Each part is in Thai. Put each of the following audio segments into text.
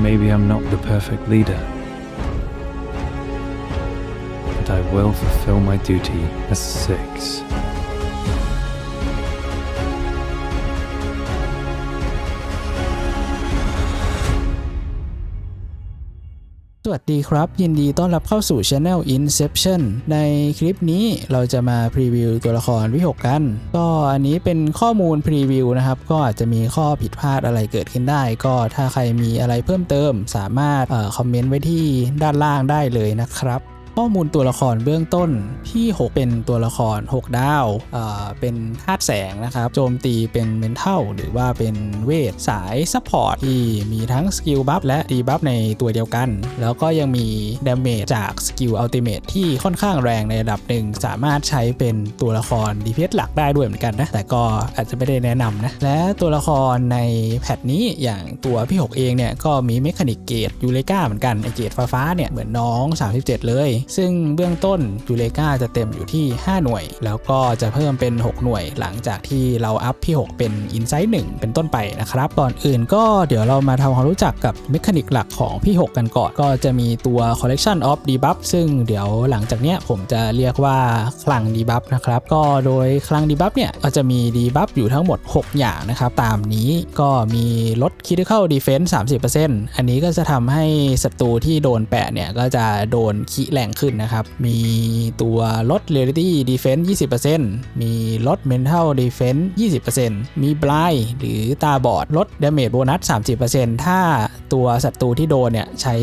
Maybe I'm not the perfect leader, but I will fulfill my duty as six. สวัสดีครับ ยินดีต้อนรับเข้าสู่ Channel Inception ในคลิปนี้เราจะมาพรีวิวตัวละครวิหกกัน ก็อันนี้เป็นข้อมูลพรีวิวนะครับ ก็อาจจะมีข้อผิดพลาดอะไรเกิดขึ้นได้ ก็ถ้าใครมีอะไรเพิ่มเติมสามารถออคอมเมนต์ไว้ที่ด้านล่างได้เลยนะครับ ข้อมูลตัวละครเบื้องต้นที่ 6 เป็นตัวละคร 6 ดาวเอ่อเป็นธาตุแสงนะครับ โจมตีเป็นเมนเทลหรือว่าเป็นเวทสายซัพพอร์ตที่มีทั้งสกิลบัฟและดีบัฟในตัวเดียวกัน แล้วก็ยังมีดาเมจจากสกิลอัลติเมทที่ค่อนข้างแรงในระดับหนึ่ง สามารถใช้เป็นตัวละครดีเพหลักได้ด้วยเหมือนกันนะ แต่ก็อาจจะไม่ได้แนะนำนะ และตัวละครในแพทนี้อย่างตัวพี่ 6 เองเนี่ยก็มีเมคานิกเกตยูเลกาเหมือนกันไอเกตฟ้าๆเนี่ยเหมือนน้อง 37 เลยซึ่งเบื้องต้นยูเลกาจะเต็มอยู่ที่ 5 หน่วย แล้วก็จะเพิ่มเป็น 6 หน่วย หลังจากที่เราอัพพี่ 6 เป็น Insight 1เป็นต้นไปนะครับ ก่อนอื่นก็เดี๋ยวเรามาทำความรู้จักกับเมคานิกหลักของพี่ 6 กันก่อน ก็จะมีตัว Collection of Debuff ซึ่งเดี๋ยวหลังจากเนี้ยผมจะเรียกว่าคลัง Debuff นะครับ ก็โดยคลัง Debuff เนี่ยก็จะมี Debuff อยู่ทั้งหมด 6 อย่างนะครับ ตามนี้ก็มีลด Critical Defense 30%อันนี้ก็จะทำให้ศัตรูที่โดนแปะเนี่ยก็จะโดนขีแรงขึ้นนะครับ มีตัวลด Reality Defense 20%มีลด Mental Defense 20%มี Blind หรือตาบอดลด Damage Bonus 30%ถ้าตัวศัตรูที่โดนเนี่ยใช้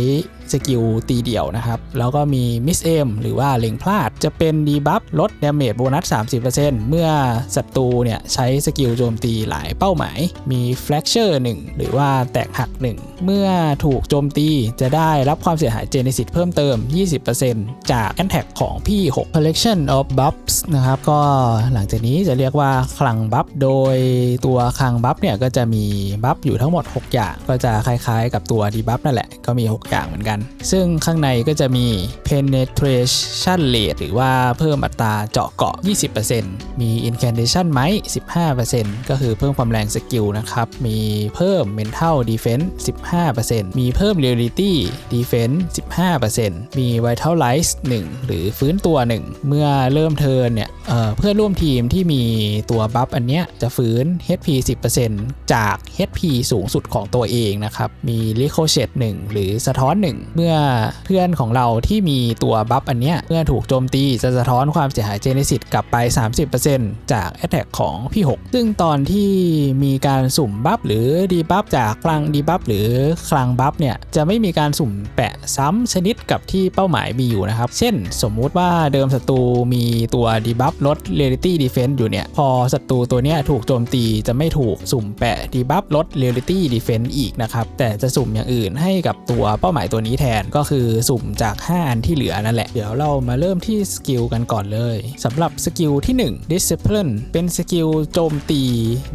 สกิลตีเดี่ยวนะครับ แล้วก็มี Miss Aim หรือว่าเล็งพลาดจะเป็นดีบัฟลด Damage Bonus 30%เมื่อศัตรูเนี่ยใช้สกิลโจมตีหลายเป้าหมาย มี Fracture 1หรือว่าแตกหัก 1 เมื่อถูกโจมตีจะได้รับความเสียหายเจเนซิตเพิ่มเติม 20%จาก a t t a c k ของพี่ 6 Collection of Buffs นะครับ ก็หลังจากนี้จะเรียกว่าคลังบัฟโดยตัวคลังบัฟเนี่ยก็จะมีบัฟอยู่ทั้งหมด 6 อย่าง ก็จะคล้ายๆ กับตัวดีบัฟนั่นแหละก็มี 6 อย่างเหมือนกันซึ่งข้างในก็จะมี penetration rate หรือว่าเพิ่มอัตราเจาะเกาะ 20%มี incantation ไหม 15%ก็คือเพิ่มความแรงสกิลนะครับ มีเพิ่ม mental defense 15%มีเพิ่ม reality defense 15%มี vitalize 1 หรือฟื้นตัว 1 เมื่อเริ่มเทิร์นเนี่ยเเพื่อนร่วมทีมที่มีตัวบัฟอันเนี้ยจะฟื้น HP 10%จาก HP สูงสุดของตัวเองนะครับ มี ricochet 1 หรือสะท้อน1เมื่อเพื่อนของเราที่มีตัวบัฟอันเนี้ยเมื่อถูกโจมตีจะสะท้อนความเสียหายเจเนซิตกลับไป 30%จาก Attack ของพี่ 6 ซึ่งตอนที่มีการสุ่มบัฟหรือดีบัฟจากคลังดีบัฟหรือคลังบัฟเนี่ยจะไม่มีการสุ่มแปะซ้ำชนิดกับที่เป้าหมายมีอยู่นะครับ เช่นสมมุติว่าเดิมศัตรูมีตัวดีบัฟลด Reality Defense อยู่เนี่ยพอศัตรูตัวเนี้ยถูกโจมตีจะไม่ถูกสุ่มแปะดีบัฟลด Reality Defense อีกนะครับแต่จะสุ่มอย่างอื่นให้กับตัวเป้าหมายตัวนี้แทนก็คือสุ่มจาก 5 อันที่เหลือนั่นแหละ เดี๋ยวเรามาเริ่มที่สกิลกันก่อนเลยสำหรับสกิลที่ 1 Discipline เป็นสกิลโจมตี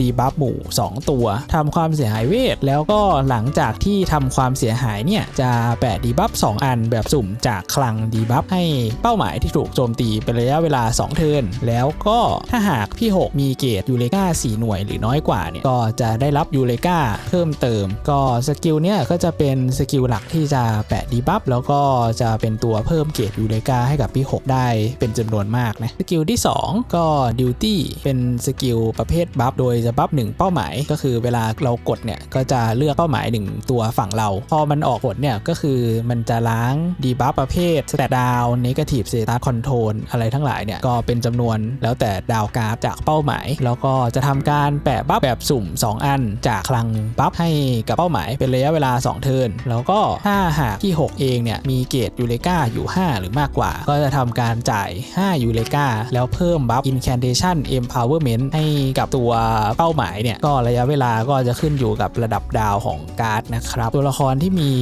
ดีบัฟหมู่ 2 ตัวทำความเสียหายเวท แล้วก็หลังจากที่ทำความเสียหายเนี่ย จะแปะดีบัฟ2อันแบบสุ่มจากคลังดีบัฟให้เป้าหมายที่ถูกโจมตีเป็นระยะเวลา 2 เทิร์นแล้วก็ถ้าหากพี่ 6 มีเกรดยูเลกา4หน่วยหรือน้อยกว่าเนี่ยก็จะได้รับยูเลกาเพิ่มเติม ก็สกิลเนี่ยก็จะเป็นสกิลหลักที่จะแปะดีบัฟแล้วก็จะเป็นตัวเพิ่มเกรดยูเลกาให้กับพี่ 6 ได้เป็นจำนวนมากนะสกิลที่ 2 ก็ดิวตี้เป็นสกิลประเภทบัฟโดยจะบัฟ1เป้าหมาย ก็คือเวลาเรากดเนี่ยก็จะเลือกเป้าหมาย 1 ตัวฝั่งเรา พอมันออกผลเนี่ยก็คือมันจะล้างดีบัฟประเภทสแตทดาวน์นกาทีฟเซตัสคอนโทรลอะไรทั้งหลายเนี่ยก็เป็นจำนวนแล้วแต่ดาวการ์ดจากเป้าหมาย แล้วก็จะทำการแปะบัฟแบบสุ่ม 2 อันจากคลังบัฟให้กับเป้าหมายเป็นระยะเวลา 2 เทิร์นแล้วก็ถ้าหากที่ 6 เองเนี่ยมีเกรดยูเลกาอยู่ 5 หรือมากกว่า ก็จะทำการจ่าย 5 ยูเลกาแล้วเพิ่มบัฟ incantation empowerment ให้กับตัวเป้าหมายเนี่ย ก็ระยะเวลาก็จะขึ้นอยู่กับระดับดาวของการ์ดนะครับ ตัวละครที่มี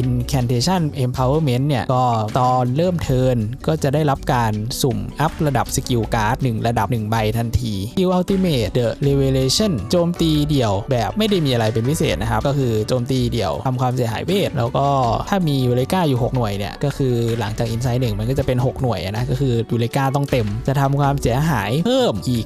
incantation empowerment เนี่ย ก็ตอนเริ่มเทิร์นก็จะได้รับการสุ่มอัพระดับสกิลการ์ด1ระดับ 1 ใบทันทีสกิล ultimate the revelation โจมตีเดี่ยวแบบไม่ได้มีอะไรเป็นพิเศษนะครับ ก็คือโจมตีเดี่ยวทำความเสียหายเวทแล้วก็ถ้าามียูเลกาอยู่ 6 หน่วยเนี่ยก็คือหลังจากอินไซต์หนึ่งมันก็จะเป็น 6 หน่วยนะก็คือยูเลกาต้องเต็ม จะทำความเสียหายเพิ่มอีก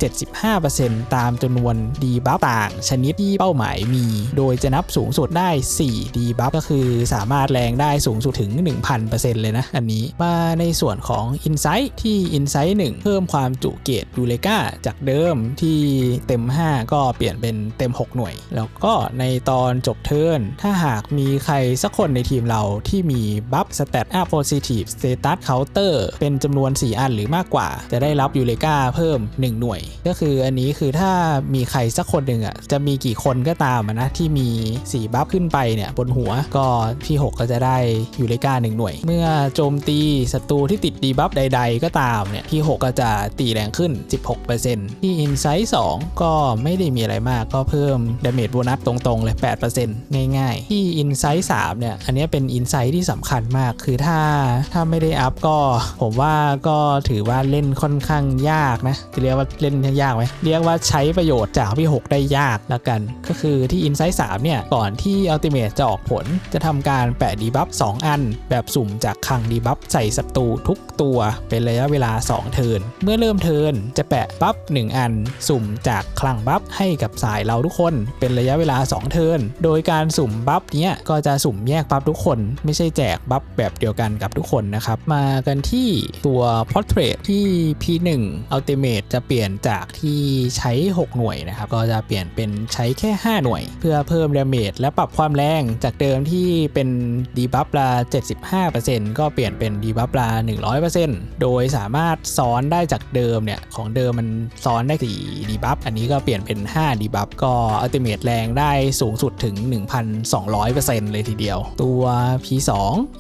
75%ตามจำนวนดีบัฟต่าง ชนิดที่เป้าหมายมี โดยจะนับสูงสุดได้ 4 ดีบัฟก็คือสามารถแรงได้สูงสุดถึง 1,000%เลยนะอันนี้มาในส่วนของ Insight ที่ Insight 1 เพิ่มความจุเกตยูเลกาจากเดิมที่เต็ม 5 ก็เปลี่ยนเป็นเต็ม 6 หน่วย แล้วก็ในตอนจบเทิร์นถ้าหากมีใครสักคนในทีมเราที่มีบัฟ Stat Up Positive Status Counter เป็นจำนวน 4 อันหรือมากกว่า จะได้รับยูเลกาเพิ่ม 1 หน่วย ก็คืออันนี้คือถ้ามีใครสักคนหนึ่งอะจะมีกี่คนก็ตามนะที่มี 4 บัฟขึ้นไปเนี่ยบนหัวก็พี่ 6 ก็จะได้ยูเลกา1 หน่วย เมื่อโจมตีศัตรูที่ติดดีบัฟใด ๆ ก็ตามเนี่ยพี่ 6 ก็จะตีแรงขึ้น 16%ที่ Insight 2 ก็ไม่ได้มีอะไรมากก็เพิ่มดาเมจโบนัสตรงๆเลย 8%ง่ายๆ ที่ Insight 3เนี่ยอันนี้เป็น Insight ที่สำคัญมาก คือถ้าถ้าไม่ได้อัพก็ ผมว่าก็ถือว่าเล่นค่อนข้างยากนะจะเรียกว่าเล่นยากไหมเรียกว่าใช้ประโยชน์จากพี่ 6 ได้ยากแล้วกัน ก็คือที่ Insight 3เนี่ย ก่อนที่ Ultimate จะออกผลจะทำการแปะดีบัฟ2อัน แบบสุ่มจากคลังดีบัฟใส่ศัตรูทุกตัวเป็นระยะเวลา 2 เทินเมื่อเริ่มเทินจะแปะบัฟ1อัน สุ่มจากคลังบัฟให้กับสายเราทุกคน เป็นระยะเวลา 2 เทินโดยการสุ่มบัฟเนี้ยก็จะสุ่มแยกบัฟทุกคนไม่ใช่แจกบัฟแบบเดียวกันกับทุกคนนะครับ มากันที่ตัว Portrait ที่ P1 Ultimate จะเปลี่ยนจากที่ใช้ 6 หน่วยนะครับ ก็จะเปลี่ยนเป็นใช้แค่ 5 หน่วย เพื่อเพิ่มดาเมจและปรับความแรงจากเดิมที่เป็นดีบัฟละ75%ก็เปลี่ยนเป็นดีบัฟละ100%โดยสามารถซ้อนได้จากเดิมเนี่ย ของเดิมมันซ้อนได้4ดีบัฟอันนี้ก็เปลี่ยนเป็น 5 ดีบัฟก็อัลติเมทแรงได้สูงสุดถึง 1,200%เลยทีเดียว ตัว P2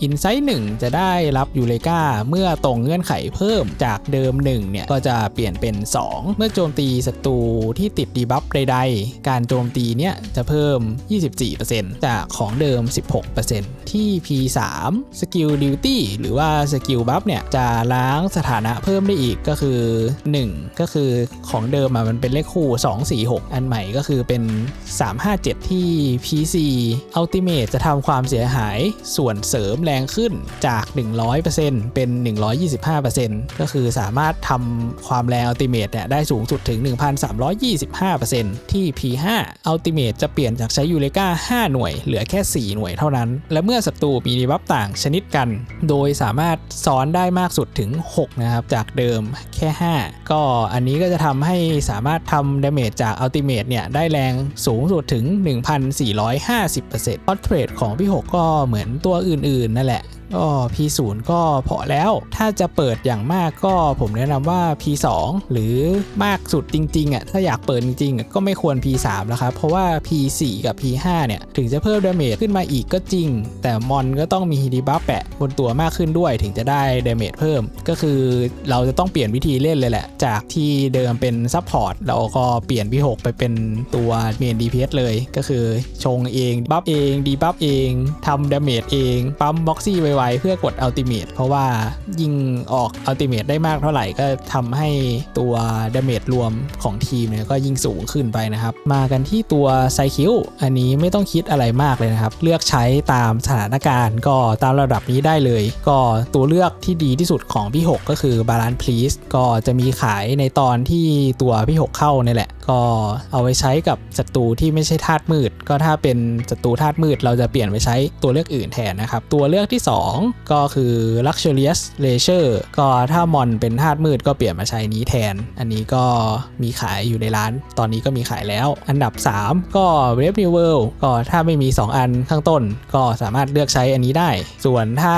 Insight 1 จะได้รับยูเลกาเมื่อตรงเงื่อนไขเพิ่มจากเดิม 1 เนี่ย ก็จะเปลี่ยนเป็น 2 เมื่อโจมตีศัตรูที่ติดดีบัฟใดๆ การโจมตีเนี่ยจะเพิ่ม 24%จากของเดิม 16%ที่ P3 Skill Duty หรือว่าสกิลบัฟเนี่ยจะล้างสถานะเพิ่มได้อีกก็คือ 1 ก็คือของเดิมมันเป็นเลขคู่ 2 4 6 อันใหม่ก็คือเป็น 357 ที่ PC Ultimate จะทำความเสียหายส่วนเสริมแรงขึ้นจาก 100%เป็น 125%ก็คือสามารถทำความแรง Ultimate เนี่ยได้สูงสุดถึง 1,325%ที่ P5 Ultimate จะเปลี่ยนจากใช้ยูเลกา5 หน่วย เหลือแค่ 4 หน่วยเท่านั้น และเมื่อศัตรูมีดีบัฟต่างชนิดกัน โดยสามารถซ้อนได้มากสุดถึง 6 นะครับ จากเดิมแค่ 5 ก็อันนี้ก็จะทำให้สามารถทำดาเมจจาก Ultimate เนี่ยได้แรงสูงสุดถึง 1,450% Portrait ของพี่ 6 ก็เหมือนตัวอื่นๆนั่นแหละ ก็ P0 ก็พอแล้ว ถ้าจะเปิดอย่างมากก็ผมแนะนำว่า P2 หรือมากสุดจริงๆอะถ้าอยากเปิดจริงๆก็ไม่ควร P3 แล้วครับ เพราะว่า P4 กับ P5 เนี่ย ถึงจะเพิ่มดาเมจขึ้นมาอีกก็จริง แต่มอนก็ต้องมีดีบัฟแปะบนตัวมากขึ้นด้วยถึงจะได้ดาเมจเพิ่ม ก็คือเราจะต้องเปลี่ยนวิธีเล่นเลยแหละ จากที่เดิมเป็นซัพพอร์ตเราก็เปลี่ยน P6 ไปเป็นตัวเมน DPS เลยก็คือชงเองบัฟเองดีบัฟเองทำดาเมจเองปั๊มบ็อกซี่ไวๆเพื่อกดอัลติเมทเพราะว่ายิงออกอัลติเมทได้มากเท่าไหร่ก็ทำให้ตัวดาเมจรวมของทีมเนี่ยก็ยิ่งสูงขึ้นไปนะครับ มากันที่ตัวไซคิวอันนี้ไม่ต้องคิดอะไรมากเลยนะครับ เลือกใช้ตามสถานการณ์ก็ตามระดับนี้ได้เลย ก็ตัวเลือกที่ดีที่สุดของพี่ 6 ก็คือบาลานซ์พลีสก็จะมีขายในตอนที่ตัวพี่ 6 เข้านี่แหละ ก็เอาไว้ใช้กับศัตรูที่ไม่ใช่ธาตุมืด ก็ถ้าเป็นศัตรูธาตุมืดเราจะเปลี่ยนไปใช้ตัวเลือกอื่นแทนนะครับ ตัวเลือกที่ 2ก็คือ luxurious leisure ก็ถ้ามอนเป็นธาตุมืดก็เปลี่ยนมาใช้นี้แทน อันนี้ก็มีขายอยู่ในร้าน ตอนนี้ก็มีขายแล้ว อันดับ 3 ก็ Brave New World ก็ถ้าไม่มี 2 อันข้างต้น ก็สามารถเลือกใช้อันนี้ได้ ส่วนถ้า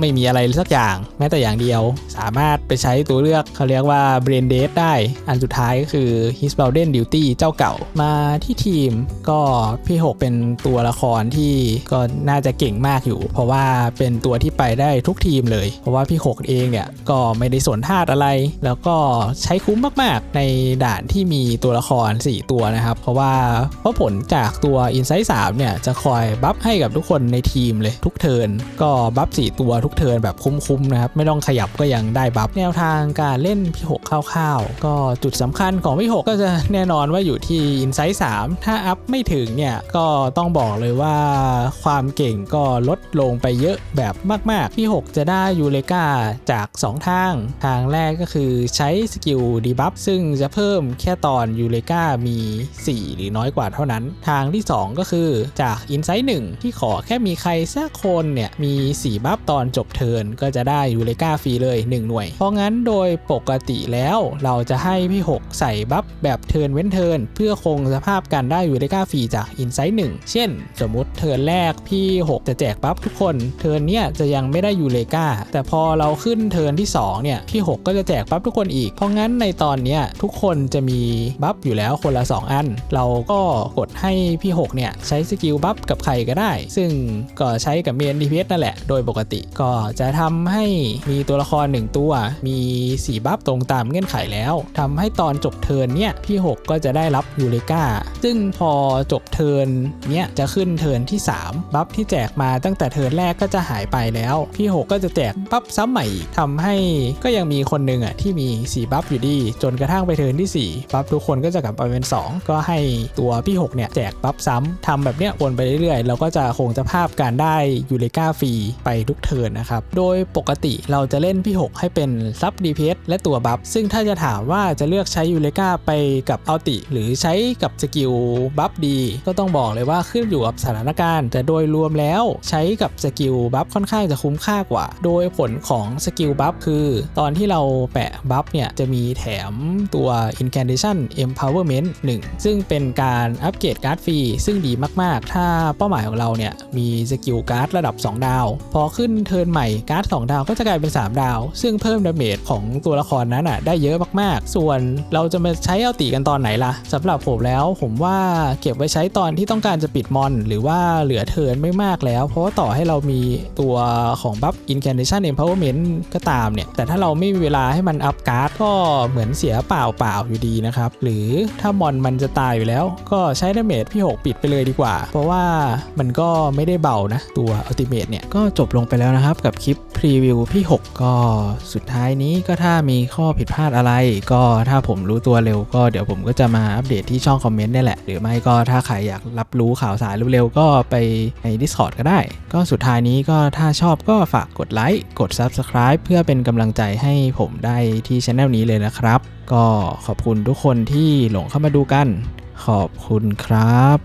ไม่มีอะไรสักอย่าง แม้แต่อย่างเดียว สามารถไปใช้ตัวเลือกเขาเรียกว่า Brain Dead ได้ อันสุดท้ายก็คือ His b o u d e n Duty เจ้าเก่ามาที่ทีมก็พี่6เป็นตัวละครที่ก็น่าจะเก่งมากอยู่ เพราะว่าเป็นตัวที่ไปได้ทุกทีมเลย เพราะว่าพี่หกเองเนี่ยก็ไม่ได้สนธาอะไร แล้วก็ใช้คุ้มมากๆ ในด่านที่มีตัวละคร 4 ตัวนะครับ เพราะว่าเพราะผลจากตัว Insight 3เนี่ยจะคอยบัฟให้กับทุกคนในทีมเลยทุกเทิร์นก็บัฟ4ตัวทุกเทิร์นแบบคุ้มๆนะครับไม่ต้องขยับก็ยังได้บัฟแนวทางการเล่นพี่หกคร่าวๆ ก็จุดสำคัญของพี่หกก็จะแน่นอนว่าอยู่ที่ Insight 3ถ้าอัพไม่ถึงเนี่ยก็ต้องบอกเลยว่าความเก่งก็ลดลงไปเยอะแบบมากๆพี่ 6 จะได้ยูเลกาจาก 2 ทาง ทางแรกก็คือใช้สกิลดีบัฟซึ่งจะเพิ่มแค่ตอนยูเลกามี 4 หรือน้อยกว่าเท่านั้น ทางที่ 2 ก็คือจาก Insight 1ที่ขอแค่มีใครสักคนเนี่ย มี 4 บัฟตอนจบเทิร์นก็จะได้ยูเลกาฟรีเลย 1 หน่วย เพราะงั้นโดยปกติแล้วเราจะให้พี่ 6 ใส่บัฟแบบเทิร์นเว้นเทิร์นเพื่อคงสภาพการได้ยูเลกาฟรีจาก Insight 1เช่น สมมติเทิร์นแรกพี่ 6 จะแจกบัฟทุกคนเทิร์นเนี้ยจะยังไม่ได้ยูเลกาแต่พอเราขึ้นเทิร์นที่2เนี่ยพี่ 6 ก็จะแจกบัฟทุกคนอีก เพราะงั้นในตอนเนี้ยทุกคนจะมีบัฟอยู่แล้วคนละ 2 อัน เราก็กดให้พี่ 6 เนี่ยใช้สกิลบัฟกับใครก็ได้ ซึ่งก็ใช้กับเมนดีเพนั่นแหละ โดยปกติก็จะทำให้มีตัวละคร 1 ตัว มี 4 บัฟตรงตามเงื่อนไขแล้วทำให้ตอนจบเทิร์นเนี่ยพี่ 6 ก็จะได้รับยูเลกาซึ่งพอจบเทิร์นเนี่ยจะขึ้นเทิร์นที่ 3 บัฟที่แจกมาตั้งแต่เทิร์นแรกก็จะหายไปแล้วพี่ 6 ก็จะแจกบัฟซ้ำใหม่อีกทำให้ก็ยังมีคนหนึ่งอะที่มี 4 บัฟอยู่ดี จนกระทั่งไปเทิร์นที่ 4 บัฟทุกคนก็จะกลับมาเป็น 2 ก็ให้ตัวพี่ 6 เนี่ย แจกบัฟซ้ำทำแบบเนี้ยวนไปเรื่อยๆ เราก็จะคงสภาพการได้ยูเลกาฟรีไปทุกเทิร์นนะครับ โดยปกติเราจะเล่นพี่ 6 ให้เป็นซับ DPS และตัวบัฟซึ่งถ้าจะถามว่าจะเลือกใช้ยูเลกาไปกับอัลติ หรือใช้กับสกิลบัฟดี ก็ต้องบอกเลยว่าขึ้นอยู่กับสถานการณ์ แต่โดยรวมแล้วใช้กับสกิลบัฟค่อนข้างจะคุ้มค่ากว่า โดยผลของสกิลบัฟคือ ตอนที่เราแปะบัฟเนี่ย จะมีแถมตัว Incantation Empowerment 1 ซึ่งเป็นการอัปเกรดการ์ดฟรี ซึ่งดีมากๆ ถ้าเป้าหมายของเราเนี่ย มีสกิลการ์ดระดับ 2 ดาว พอขึ้นเทิร์นใหม่การ์ด 2 ดาวก็จะกลายเป็น 3 ดาว ซึ่งเพิ่มดาเมจของตัวละครนั้นอะได้เยอะมากๆ ส่วนเราจะมาใช้เอาตีกันตอนไหนล่ะสำหรับผมแล้วผมว่าเก็บไว้ใช้ตอนที่ต้องการจะปิดมอน หรือว่าเหลือเทิร์นไม่มากแล้ว เพราะว่าต่อให้เรามีตัวของบัฟ Incantation Empowerment ก็ตามเนี่ย แต่ถ้าเราไม่มีเวลาให้มันอัพการ์ดก็เหมือนเสียเปล่าเปล่าอยู่ดีนะครับ หรือถ้ามอนมันจะตายอยู่แล้ว ก็ใช้ดาเมจพี่6ปิดไปเลยดีกว่า เพราะว่ามันก็ไม่ได้เบานะ ตัวอัลติเมทเนี่ย ก็จบลงไปแล้วนะครับกับคลิป รีวิวพี่ 6 ก็สุดท้ายนี้ก็ถ้ามีข้อผิดพลาดอะไร ก็ถ้าผมรู้ตัวเร็วก็เดี๋ยวผมก็จะมาอัปเดตที่ช่องคอมเมนต์นี่แหละ หรือไม่ก็ถ้าใครอยากรับรู้ข่าวสารเร็วๆ ก็ไปใน Discord ก็ได้ ก็สุดท้ายนี้ก็ถ้าชอบก็ฝากกดไลค์กด Subscribe เพื่อเป็นกำลังใจให้ผมได้ที่ช anel นี้เลยนะครับ ก็ขอบคุณทุกคนที่หลงเข้ามาดูกัน ขอบคุณครับ